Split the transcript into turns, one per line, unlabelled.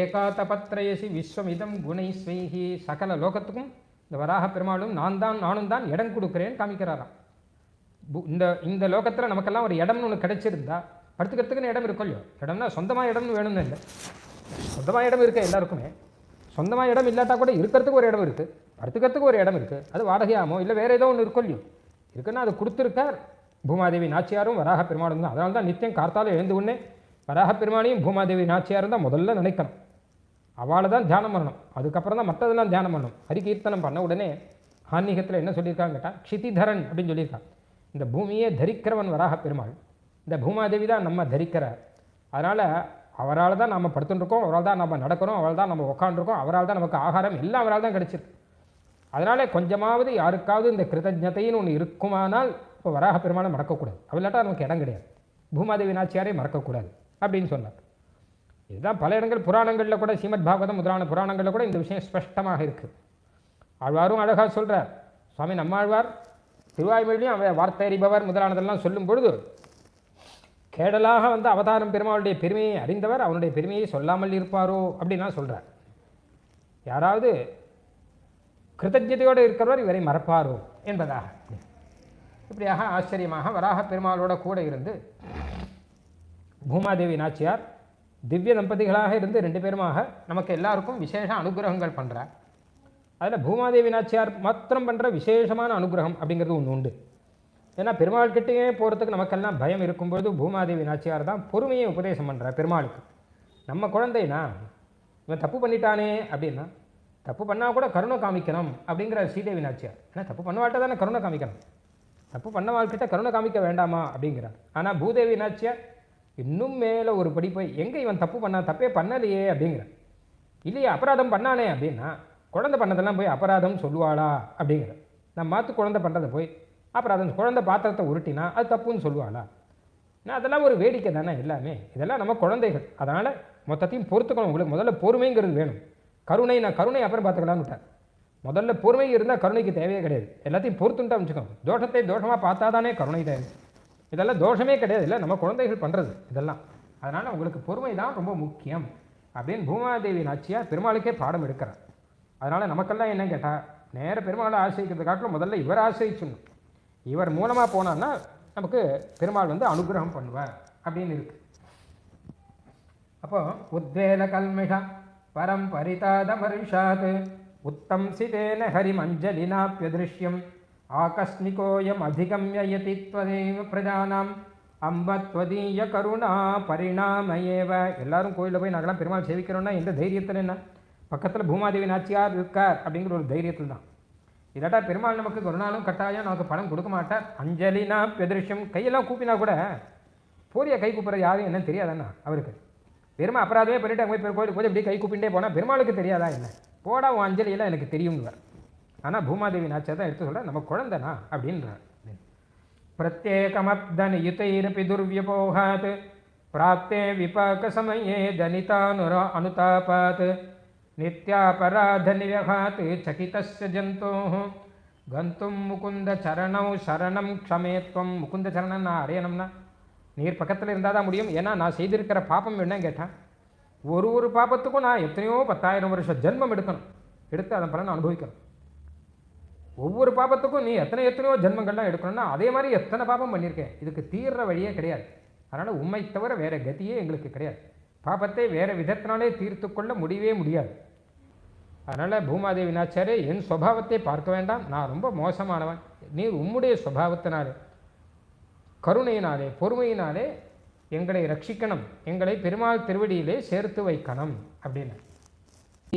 ஏகாதபத்ரயசி விஸ்வமிதம் குணைஸ்வைஹி சகல லோகத்துக்கும் இந்த வராக பெருமாளும் நான் தான் நானும் தான் இடம் கொடுக்குறேன்னு காமிக்கிறாராம். பு- இந்த இந்த லோகத்தில் நமக்கெல்லாம் ஒரு இடம்னு ஒன்று கிடைச்சிருந்தா படுத்துக்கிறதுக்குன்னு இடம் இருக்கும் இல்லையோ இடம்னா சொந்தமாக இடம்னு வேணும்னு இல்லை. சொந்தமாக இடம் இருக்கு எல்லாருக்குமே. சொந்தமாக இடம் இல்லாட்டா கூட இருக்கிறதுக்கு ஒரு இடம் இருக்குது படுத்துக்கிறதுக்கு ஒரு இடம் இருக்குது அது வாடகையாமோ இல்லை வேறு ஏதோ ஒன்று இருக்கும் இல்லையோ இருக்குன்னா அது கொடுத்துருக்கார். பூமாதேவி நாச்சியாரும் வராக பெருமாளும் தான். அதனால தான் நித்தியம் கார்த்தாலும் எழுந்து உடனே வராக பெருமாளையும் பூமாதேவி நாச்சியாக இருந்தால் முதல்ல நினைக்கணும். அவளை தான் தியானம் பண்ணணும். அதுக்கப்புறம் தான் மற்றதெல்லாம் தியானம் பண்ணணும். ஹரிகீர்த்தனம் பண்ண உடனே ஆன்மீகத்தில் என்ன சொல்லியிருக்காங்க கேட்டால் க்ஷிதிதரன் அப்படின்னு சொல்லியிருக்காங்க இந்த பூமியே தரிக்கிறவன் வராக பெருமாள் இந்த பூமாதேவி தான் நம்ம தரிக்கிறார் அதனால் அவரால் தான் நம்ம படுத்துட்டுருக்கோம் அவரால் தான் நம்ம நடக்கிறோம் அவரால் தான் நம்ம உட்காந்துருக்கோம் அவரால் தான் நமக்கு ஆகாரம் எல்லாம் அவரால் தான் கிடச்சிருக்கு. அதனால் கொஞ்சமாவது யாருக்காவது இந்த கிருதஜதைன்னு ஒன்று இருக்குமானால் இப்போ வராக பெருமாளை மறக்கக்கூடாது இல்லாட்டா நமக்கு இடம் கிடையாது. பூமாதேவி நாச்சியாரே மறக்கக்கூடாது. அப்படின்னு சொன்னார். இதுதான் பல இடங்கள் புராணங்களில் கூட ஸ்ரீமத் பாகவதம் முதலான புராணங்களில் கூட இந்த விஷயம் ஸ்பஷ்டமாக இருக்குது. ஆழ்வாரும் அழகாக சொல்கிறார் சுவாமி நம்மாழ்வார் திருவாய்மொழியும் அவர் வார்த்தை அறிபவர் முதலானதெல்லாம் சொல்லும் பொழுது கேடலாக வந்து அவதாரம் பெருமாளுடைய பெருமையை அறிந்தவர் அவனுடைய பெருமையை சொல்லாமல் இருப்பாரோ? அப்படின்லாம் சொல்கிறார் யாராவது கிருத்தஜதையோடு இருக்கிறவர் இவரை மறப்பாரோ என்பதாக. இப்படியாக ஆச்சரியமாக வராக பெருமாளோட கூட இருந்து பூமாதேவி நாச்சியார் திவ்ய தம்பதிகளாக இருந்து ரெண்டு பேருமாக நமக்கு எல்லாருக்கும் விசேஷ அனுகிரகங்கள் பண்ணுறார் அதில் பூமாதேவி நாச்சியார் மாத்திரம் பண்ணுற விசேஷமான அனுகிரகம் அப்படிங்கிறது ஒன்று உண்டு. ஏன்னா பெருமாள் கிட்டேயே போகிறதுக்கு நமக்கெல்லாம் பயம் இருக்கும்பொழுது பூமாதேவி நாச்சியார் தான் பொறுமையை உபதேசம் பண்ணுறார் பெருமாளுக்கு. நம்ம குழந்தைனா இவன் தப்பு பண்ணிட்டானே அப்படின்னா தப்பு பண்ணால் கூட கருணை காமிக்கணும் அப்படிங்கிற ஸ்ரீதேவி நாச்சியார். ஏன்னா தப்பு பண்ணவாட்ட தானே கருணை காமிக்கணும். தப்பு பண்ணவாள்கிட்ட கருணை காமிக்க வேண்டாமா அப்படிங்கிறார். ஆனால் பூதேவி நாச்சியார் இன்னும் மேலே ஒரு படி போய் எங்கே இவன் தப்பு பண்ணா? தப்பே பண்ணலையே அப்படிங்கிற இல்லையே அபராதம் பண்ணானே அப்படின்னா குழந்தை பண்ணதெல்லாம் போய் அபராதம் சொல்லுவாளா? அப்படிங்கிற நான் மாற்று குழந்தை பண்ணுறதை போய் அபராதம் குழந்தை பாத்திரத்தை உருட்டினா அது தப்புன்னு சொல்லுவாளா? நான் அதெல்லாம் ஒரு வேடிக்கை தானே எல்லாமே. இதெல்லாம் நம்ம குழந்தைகள். அதனால் மொத்தத்தையும் பொறுத்துக்கணும். உங்களுக்கு முதல்ல பொறுமைங்கிறது வேணும். கருணை நான் கருணை அப்புறம் பார்த்துக்கலான்னு விட்டேன் முதல்ல பொறுமை இருந்தால் கருணைக்கு தேவையே கிடையாது. எல்லாத்தையும் பொறுத்துட்டா வச்சுக்கோங்க. தோஷத்தை தோஷமாக பார்த்தா தானே கருணை தேவை. இதெல்லாம் தோஷமே கிடையாது. இல்லை நம்ம குழந்தைகள் பண்ணுறது இதெல்லாம். அதனால் உங்களுக்கு பொறுமை தான் ரொம்ப முக்கியம். அப்படின்னு பூமாதேவி நாச்சியார் பெருமாளுக்கே பாடம் எடுக்கிறார். அதனால் நமக்கெல்லாம் என்ன கேட்டால் நேர பெருமாளை ஆசிரிக்கிறது காட்டிலும் முதல்ல இவர் ஆசிரிச்சிடணும் இவர் மூலமாக போனான்னா நமக்கு பெருமாள் வந்து அனுகிரகம் பண்ணுவார் அப்படின்னு இருக்கு. அப்போ உத்வேல கல்மிஷா பரம் பரிதாதமர்ஷாத் உத்தம் சிதேன ஹரிமஞ்சலினாப்பியதிருஷ்யம் ஆகஸ்மிகோயம் அதிகம்ய யதி त्वदेव பிரஜானாம் அம்பத்வதீய கருணா பரிணாமயேவ எல்லாரும் கோயிலில் போய் நாங்களாம் பெருமாள் சேவிக்கிறோம்னா எந்த தைரியத்தில் என்ன பக்கத்தில் பூமாதேவி நாச்சியார் இருக்கார் அப்படிங்கிற ஒரு தைரியத்தில் தான் இல்லாட்டா பெருமாள் நமக்கு ஒரு நாளும் கட்டாயம் நமக்கு பணம் கொடுக்க மாட்டார் அஞ்சலினா பெதிருஷம் கையெல்லாம் கூப்பினா கூட போறிய கை கூப்பிட்ற யாரும் என்னன்னு தெரியாதாண்ணா அவருக்கு பெருமா அபராதமே பண்ணிட்டு அங்கே போய் கோயிலுக்கு போய் இப்படி கை கூப்பிட்டே போனால் பெருமாளுக்கு தெரியாதா என்ன போடா உன் அஞ்சலியெல்லாம் எனக்கு தெரியுங்கிறார் ஆனால் பூமாதேவி நாச்சியார் தான் எடுத்து சொல்ற நம்ம குழந்தைனா அப்படின்றார் பிரத்யேகமப்தனியுதைரப்பி துர்வியபோகாத் பிராப்தே விபாகசமயே தனிதானுர அனுதாபாத் நித்யாபராதநிவகாத் சகிதஸ்ய ஜந்தோः கந்தும் முகுந்த சரணௌ சரணம் க்ஷமேத்வம் முகுந்த சரணம் நான் அடையணும்னா நீர் பக்கத்தில் இருந்தால் தான் முடியும் ஏன்னா நான் செய்திருக்கிற பாப்பம் என்ன கேட்டேன் ஒரு ஒரு பாப்பத்துக்கும் நான் எத்தனையோ பத்தாயிரம் வருஷம் ஜென்மம் எடுக்கணும் எடுத்து அதன் பலனை அனுபவிக்கணும் ஒவ்வொரு பாபத்துக்கும் நீ எத்தனை எத்தனையோ ஜென்மங்கள்லாம் எடுக்கணும்னா அதே மாதிரி எத்தனை பாபம் பண்ணியிருக்கேன். இதுக்கு தீர்ற வழியே கிடையாது. அதனால் உண்மை தவிர வேறு கதியே எங்களுக்கு கிடையாது. பாபத்தை வேறு விதத்தினாலே தீர்த்து கொள்ள முடியவே முடியாது. அதனால் பூமாதேவி நாச்சாரே என் சுவாவத்தை பார்க்க வேண்டாம். நான் ரொம்ப மோசமானவன். நீர் உம்முடைய சுபாவத்தினாலே கருணையினாலே பொறுமையினாலே எங்களை ரட்சிக்கணும். எங்களை பெருமாள் திருவடியிலே சேர்த்து வைக்கணும் அப்படின்னு.